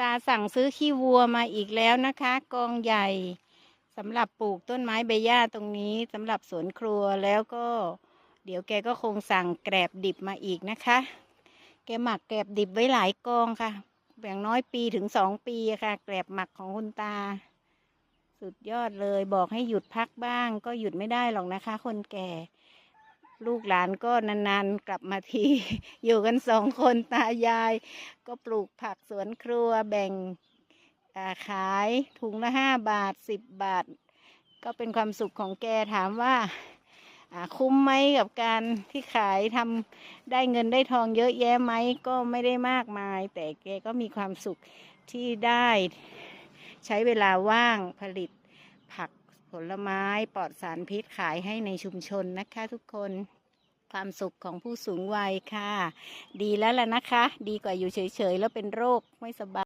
ตาสั่งซื้อขี้วัวมาอีกแล้วนะคะ กองใหญ่สำหรับปลูกต้นไม้ใบหญ้าตรงนี้สำหรับสวนครัวแล้วก็ เดี๋ยวแกก็คงสั่งแกรบดิบมาอีกนะคะ แกหมักแกรบดิบไว้หลายกองค่ะอย่างน้อยปีถึงสองปีค่ะ แกรบหมักของคุณตา สุดยอดเลยบอกให้หยุดพักบ้าง ก็หยุดไม่ได้หรอกนะคะ คนแก่ ลูกหลานก็นานๆกลับมาที อยู่กันสองคนตายาย ก็ปลูกผักสวนครัวแบ่งาขายถุงละห้าบาทสิบบาท ก็เป็นความสุขของแกถามว่าอ่าคุ้มไหมกับการที่ขายทำได้เงินได้ทองเยอะแยะไหมก็ไม่ได้มากมาย แต่แกก็มีความสุขที่ได้ใช้เวลาว่างผลิตผัก ผลไม้ปลอดสารพิษขายให้ในชุมชนนะคะทุกคนความสุขของผู้สูงวัยค่ะ ดีแล้วล่ะนะคะ ดีกว่าอยู่เฉยๆ แล้วเป็นโรคไม่สบาย